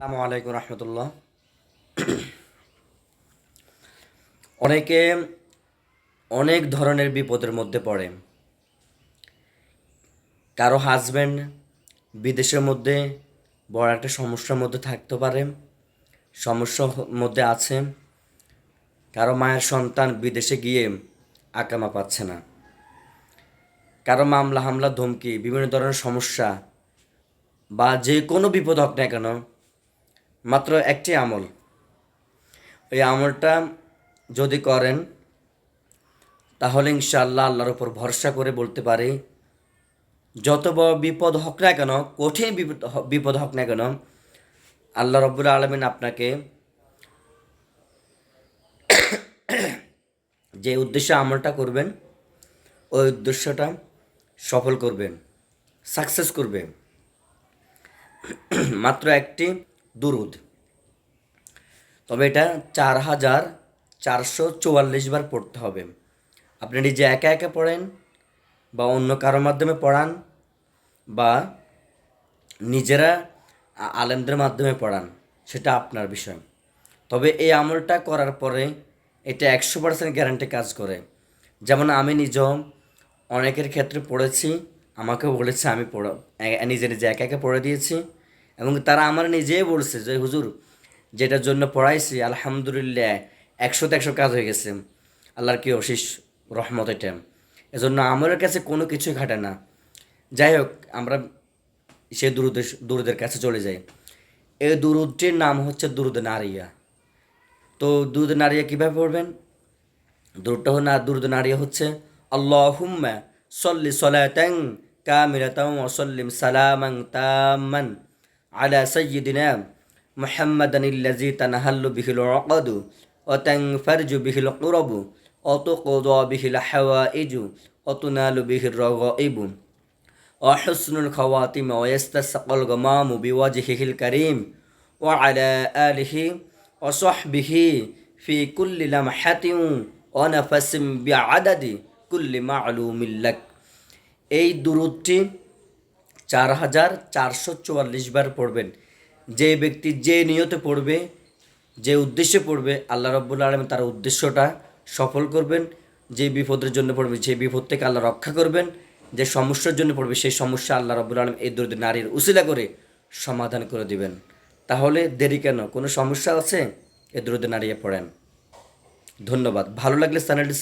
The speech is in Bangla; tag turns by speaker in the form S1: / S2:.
S1: আসসালামু আলাইকুম রহমতুল্লাহ। অনেকে অনেক ধরনের বিপদের মধ্যে পড়ে। কারও হাজব্যান্ড বিদেশের মধ্যে বড় একটা সমস্যার মধ্যে থাকতে পারে, সমস্যার মধ্যে আছে। কারও মায়ের সন্তান বিদেশে গিয়ে আকামা পাচ্ছে না। কারও মামলা হামলা, ধমকি, বিভিন্ন ধরনের সমস্যা বা যে কোনো বিপদ হোক না কেন মাত্র একটি আমল। ওই আমলটা যদি করেন, তাহলে ইনশাআল্লাহ আল্লাহর উপর ভরসা করে বলতে পারি, যত বড় বিপদ হোক না কেন, কঠিন বিপদ বিপদ হোক না কেন, আল্লাহ রব্বুল আলমিন আপনাকে যে উদ্দেশ্যে আমলটা করবেন, ওই উদ্দেশ্যটা সফল করবেন, সাকসেস করবে মাত্র একটি দুরুদ। তবে এটা চার হাজার চারশো চুয়াল্লিশ বার পড়তে হবে। আপনি নিজে একা একা পড়েন বা অন্য কারোর মাধ্যমে পড়ান বা নিজেরা আলেমদের মাধ্যমে পড়ান, সেটা আপনার বিষয়। তবে এই আমলটা করার পরে এটা একশো পার্সেন্ট গ্যারান্টি কাজ করে। যেমন আমি নিজেও অনেকের ক্ষেত্রে পড়েছি, আমাকেও বলেছে আমি পড়া নিজে নিজে একা একা পড়ে দিয়েছি। এবং তারা আমার নিজেই বলছে যে, হুজুর, যেটার জন্য পড়াইছি, আলহামদুলিল্লাহ একশোতে একশো কাজ হয়ে গেছে। আল্লাহর কি অশিস রহমত এটা। এজন্য আমাদের কাছে কোনো কিছুই ঘাটে না। যাই হোক, আমরা সে দুরুদের দুরুদের কাছে চলে যাই। এই দুরুদটির নাম হচ্ছে দুরুদ নারিয়া। তো দুরুদ নারিয়া কীভাবে পড়বেন? দুরুদটা না দুরুদ নারিয়া হচ্ছে, আল্লাহুম্মা সল্লি সলাতাং কামিলাতাং ওয়া সাল্লিম সালামান তাম্মান আলা সাইয়্যিদিনা মুহাম্মাদান আল্লাযী তানাহাল্লু বিহিল উকাদু ওয়া তানফারজু বিহিল কুরাবু ওয়া তুকদা বিহিল হাওয়াইজু ওয়া তুনালু বিহির রাগাইবু وحسن الخواتم ويستسقى الغمام بوجهه الكريم وعلى آله وصحبه في كل لمحة ونفس بعدد كل معلوم لك এই দুরুদটি চার হাজার চারশো চুয়াল্লিশ বার পড়বেন। যে ব্যক্তি যে নিয়তে পড়বে, যে উদ্দেশ্যে পড়বে, আল্লাহ রব্বুল আলম তার উদ্দেশ্যটা সফল করবেন। যে বিপদের জন্য পড়বে, যে বিপদ থেকে আল্লাহ রক্ষা করবেন। যে সমস্যার জন্য পড়বে, সেই সমস্যা আল্লাহ রব্বুল আলম এই দরিদ্র নারীর উসিলা করে সমাধান করে দিবেন। তাহলে দেরি কেন? কোনো সমস্যা আছে? এ দরিদ্র নারীয়ে পড়েন। ধন্যবাদ। ভালো লাগলে চ্যানেলটি